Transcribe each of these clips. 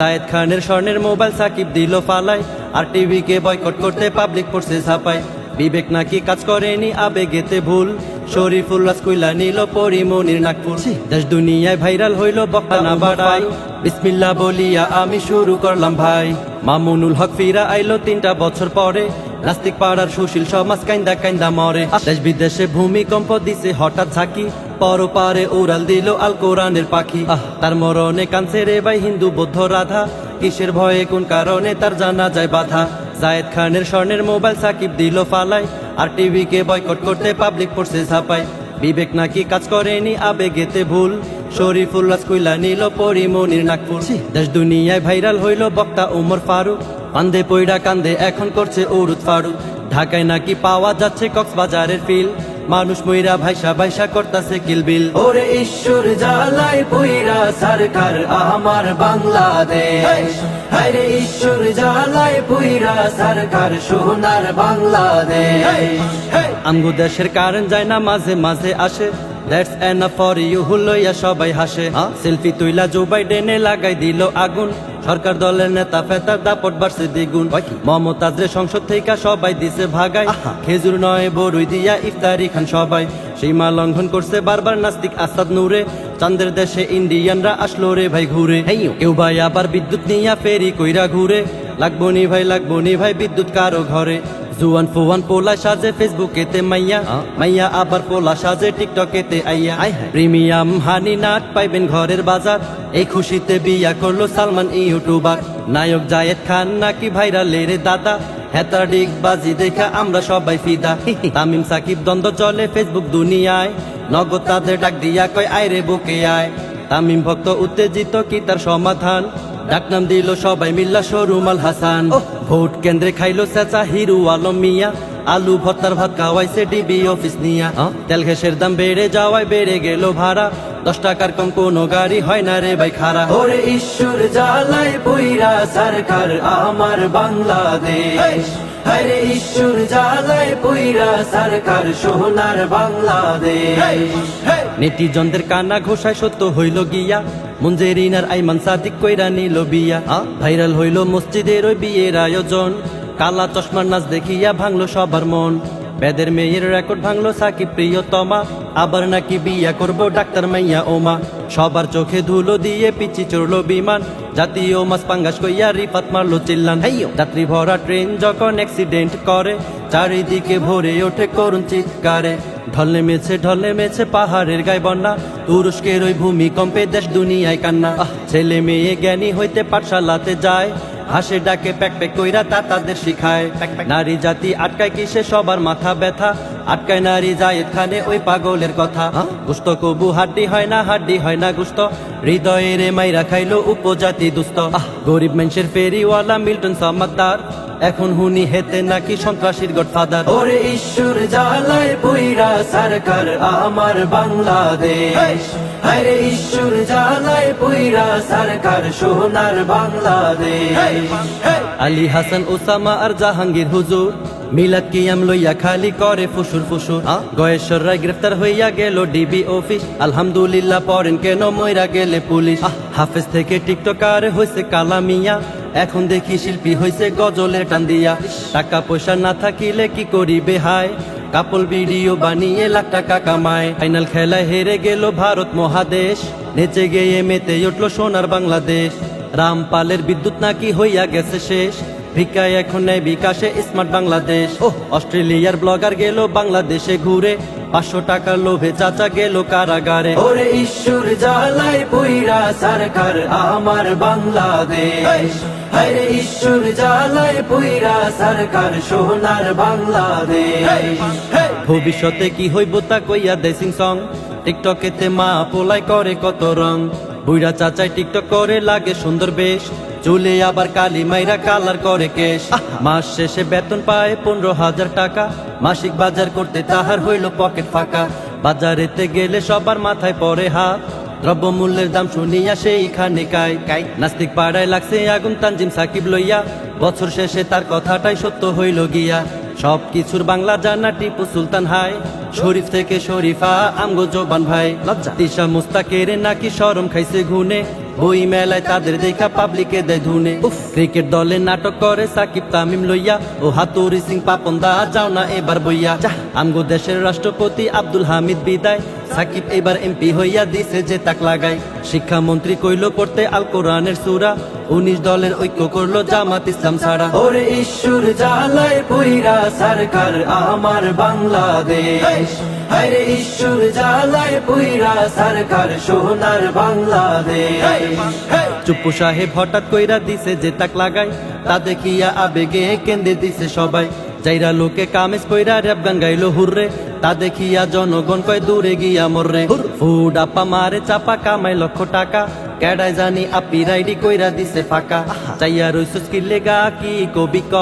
জায়েদ খানের স্বর্ণের মোবাইল সাকিব দিল ফালাই আর টিভিকে বয়কট করতে পাবলিক পড়ছে ছাপায় বিবেক নাকি কাজ করেনি আবেগেতে ভুল শরীফুল রাজকুইলা নিল পরিমনির নাগপুর দেশ দুনিয়ায় ভাইরাল হইল বক্তা না বাড়াই বিসমিল্লা বলিয়া আমি শুরু করলাম ভাই। মামুনুল হক ফিরা আইলো তিনটা বছর পরে নাস্তিক পাড়ার সুশীল সমাজ কাইন্দা কাইন্দা মরে। দেশ বিদেশে ভূমিকম্প দিছে হঠাৎ ঝাঁকি পর পারে উড়াল দিল আল কোরআনের পাখি। আহ, তার মরণে কানছে রে ভাই হিন্দু বৌদ্ধ রাধা। কিসের ভয়ে কোন কারণে তার জানা যায় বাধা? জায়েদ খানের স্বর্ণের মোবাইল সাকিব দিল ফালাই আর টিভিকে বয়কট করতে পাবলিক পড়ছে ছাপাই বিবেক নাকি কাজ করেনি আবেগেতে ভুল। শরীফুল রাজকুইলা নিল পরিমনির নাগপুর। দেশ দুনিয়ায় ভাইরাল হইল বক্তা উমর ফারুক। কান্দে পইড়া কান্দে এখন করছে উরুদ ফারুক। ঢাকায় নাকি পাওয়া যাচ্ছে কক্সবাজারের ফিল। মানুষ মইরা ভাইসা ভাইসা করতাছে কিলবিল ওরে ঈশ্বর জালাই পুইরা সরকার আমার বাংলাদেশ। হরে ঈশ্বর জালাই পইরা সরকার সোনার বাংলাদেশ। আমগো দেশের কারণ যায় না মাঝে মাঝে আসে। দ্যাটস এনাফ ফর ইউ হুলইয়া সবাই হাসে। সেলফি তুইলা জো বাইডেনে লাগাই দিল আগুন। সরকার দলের নেতা ফেতার দাপট বাড়ছে দ্বিগুণ। মমতাজরে সংসদ থেকে সবাই দিছে ভাগাই খেজুর নয় বড়ুই দিয়া ইফতারি খান সবাই। সীমা লঙ্ঘন করছে বারবার নাস্তিক আসাদ নূরে। চান্দের দেশে ইন্ডিয়ানরা আসলো রে ভাই ঘুরে। কেউ ভাই আবার বিদ্যুৎ নিয়া ফেরি কইরা ঘুরে। লাগবো নি ভাই লাগবো নি ভাই বিদ্যুৎ কারও ঘরে। জুয়ান ফুয়ান পোলা সাজে ফেসবুকেতে মাইয়া। মাইয়া আবার পোলা সাজে টিকটকেতে আইয়া। প্রিমিয়াম হানি নাট পাইবেন ঘরের বাজার। এই খুশিতে বিয়া করল সালমান ইউটিউবার। নায়ক জায়েদ খান নাকি ভাইরাল রে দাদা। হেতার ডিগ বাজি দেখা আমরা সবাই ফিদা। তামিম সাকিব দ্বন্দ্ব চলে ফেসবুক দুনিয়ায়। নগদ তাদের ডাক দিয়া কয় আয় রে বুকে আয়। তামিম ভক্ত উত্তেজিত কি তার সমাধান? ডাকনাম দিল সবাই মিল্লা সরুমাল হাসান। ভোট কেন্দ্রে খাইলো সেচা হিরু আলম মিয়া। আলু ভর্তার ভাত খাওয়াইছে ডিবি অফিস নিয়া। তেল ঘেসের দাম বেড়ে যাওয়ায় বেড়ে গেল ভাড়া। দশ টাকার কম কোনো গাড়ি হয় না রে ভাই খারা ওরে ঈশ্বর জালাই বইরা সরকার আমার বাংলাদেশ। হরে ঈশ্বর জালাই বইরা সরকার সোনার বাংলাদেশ। নেটিজনদের কানা ঘোষায় সত্য হইল গিয়া। মুঞ্জেরিনার আইমান সাদিক কইরা নিল বিয়া। ভাইরাল হইল মসজিদের ওই বিয়ের আয়োজন। কালা চশমার নাচ দেখিয়া ভাঙলো সবার মন। বেদের মেয়ের রেকর্ড ভাঙলো সাকিব প্রিয়তমা। আবার নাকি বিয়া করব ডাক্তার মাইয়া ওমা। সবার চোখে ধুলো দিয়ে পিচি চড়লো বিমান। জাতীয় মাছ পাঙ্গাস কইয়া রিফাত মারলো চিল্লান। যাত্রী ভরা ট্রেন যখন অ্যাক্সিডেন্ট করে চারিদিকে ভরে ওঠে করুণ চিৎকারে। ঢল নেমেছে ঢল নেমেছে পাহাড়ের গায়ে বন্যা। তুরস্কের ওই ভূমিকম্পে দেশ দুনিয়ায় কান্না। ছেলে মেয়ে জ্ঞানী হইতে পাঠশালাতে যায়। হাসে ডাকে প্যাক প্যাক কইরা তা তাদের শিখায়। নারী জাতি আটকায় কিসে সবার মাথা ব্যথা? আটকায় নারী জায়েদ খানে ওই পাগলের কথা। গুস্ত কবু হাড্ডি হয় না হাড্ডি হয় না গুস্ত। হৃদয়ে রে মাইরা খাইলো উপজাতি দুস্ত। গরিব মানুষের ফেরিওয়ালা মিল্টন সামাদার এখন হুনি হেতে নাকি সন্ত্রাসীর গডফাদার। ওরে ঈশ্বর জালায় বইরা সরকার আমার বাংলাদেশ। হরে ঈশ্বর জালায় পুইরা সরকার সোনার বাংলাদেশ। আলী হাসান ওসামা আর জাহাঙ্গীর হুজুর মিলাদ কিয়াম লইয়া খালি করে ফুসুর ফুসুর। গয়েশ্বর রায় গ্রেফতার হইয়া গেল ডিবি অফিস। আলহামদুলিল্লাহ পরেন কেন মইরা গেলে পুলিশ। হাফেজ থেকে টিকটকার হয়েছে কালামিয়া। এখন দেখি শিল্পী হয়েছে গজলের টান দিয়া। টাকা পয়সা না থাকিলে কি করিবে হায়? কাপল ভিডিও বানিয়ে লাখ টাকা কামায়। ফাইনাল খেলায় হেরে গেল ভারত মহাদেশ। নেচে গিয়ে মেতে উঠল সোনার বাংলাদেশ। রামপালের বিদ্যুৎ নাকি হইয়া গেছে শেষ। ভিকায় এখন নেই বিকাশে স্মার্ট বাংলাদেশ। ও অস্ট্রেলিয়ার ব্লগার গেল বাংলাদেশে ঘুরে। পাঁচশো টাকার লোভে চাচা গেল কারাগারে। ওরে ঈশ্বর জালাই পুইরা সরকার আমার বাংলাদেশ। হরে ঈশ্বর জালাই পুইরা সরকার সোনার বাংলাদেশ। ভবিষ্যতে কি হইব তা কইয়া দেসিং সং টিকটকেতে মা পোলাই করে কত রং। বুইরা চাচাই টিকটক করে লাগে সুন্দর বেশ। চুলে আবার কালি মাইরা কালার করে কেশ। মাস শেষে বেতন পায় পনেরো হাজার টাকা। মাসিক বাজার করতে তাহার হইল পকেট ফাঁকা। বাজারেতে গেলে সবার মাথায় পরে হাত। দ্রব্যমূল্যের দাম শুনিয়া সেইখানে কাই। কাই। নাস্তিক পাড়ায় লাগছে আগুন তানজিম সাকিব লইয়া। বছর শেষে তার কথাটাই সত্য হইল গিয়া। সব কিছুর বাংলা জানা টিপু সুলতান হাই। শরীফ থেকে শরীফা আমগো জবান ভাই। লজ্জা। তিশা মুস্তাকের নাকি শরম খাইছে ঘুনে। বই মেলায় তাদের দেখা পাবলিকে দেয় ধুনে। ক্রিকেট দলে নাটক করে সাকিব তামিম লইয়া। ও হাতুরি সিং পাপন দা যাও না এবার বইয়া। আমগো দেশের রাষ্ট্রপতি আব্দুল হামিদ বিদায়। সাকিব এবার এমপি হইয়া দিছে যে তাক লাগাই শিক্ষামন্ত্রী কইলো পড়তে আল কোরআনের সুরা। উনিশ দলের ঐক্য করল জামাত ইসলাম ছাড়া। ওরে ঈশ্বর জালায় পুইরা সরকার আমার বাংলাদেশ। হরে ঈশ্বর জালায় পুইরা সরকার সোনার বাংলাদেশ। চুপ্পু সাহেব হঠাৎ কইরা দিছে যে তাক লাগাই তা দেখিয়া আবেগে কেন্দ্রে দিছে সবাই। যাইরা লোকে কামেজ কইরা র্যাপ গান গাইলো হুররে। তা দেখিয়া জনগণ কয় দূরে গিয়া মররে। ফুড আপা মারে চাপা কামাই লক্ষ টাকা। কেডাই জানি আপি রাইডি কইরা দিছে ফাঁকা। চাইয়া রইছস কি লেগা কি কবি ক?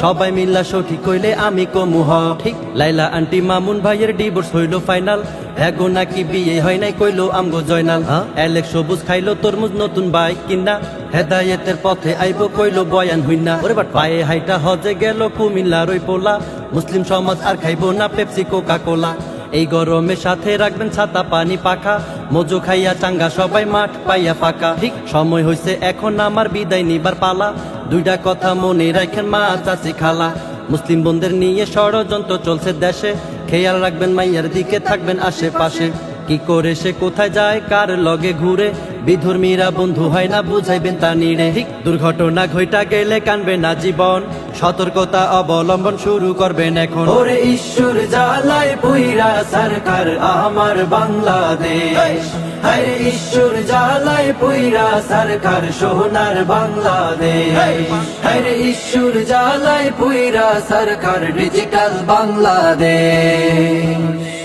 সবাই মিল্লা সঠিক কইলে আমি কমু হ। ঠিক লাইলা আন্টি মামুন ভাইয়ের ডিভোর্স হইল ফাইনাল। এগো নাকি বিয়ে হয় নাই কইলো আমগো জয়নাল। এলেক সবুজ খাইলো তরমুজ নতুন বাইক কিনা। হেদায়েতের পথে আইবো কইলো বয়ান হইনা। ওরে বাট পায়ে হাইটা হজে গেল কুমিল্লার ওই পোলা। মুসলিম সমাজ আর খাইবো না পেপসি কোকা কোলা এই গরমে সাথে রাখবেন ছাতা, পানি পাখা। মজু খাইয়া চাঙ্গা সবাই মাঠ পাইয়া ফাঁকা। ঠিক সময় হইছে, এখন আমার বিদায় নিবার পালা। দুইটা কথা মনে রাখেন মা, চাচি, খালা। মুসলিম বোনদের নিয়ে ষড়যন্ত্র চলছে দেশে। খেয়াল রাখবেন মাইয়ার দিকে, থাকবেন আশেপাশে। কি করে সে কোথায় যায়, কার লগে ঘুরে? বিধর্মীরা বন্ধু হয় না, বুঝাইবেন তা নিড়ে। দুর্ঘটনা ঘইটা গেলে কানবে না জীবন। সতর্কতা অবলম্বন শুরু করবেন এখন। ওরে ঈশ্বর জালায় পুইরা সরকার, আমার বাংলাদেশ। হরে ঈশ্বর জালায় পুইরা সরকার সোনার বাংলাদেশ। হরে ঈশ্বর জালায় পুইরা সরকার, ডিজিটাল বাংলাদেশ।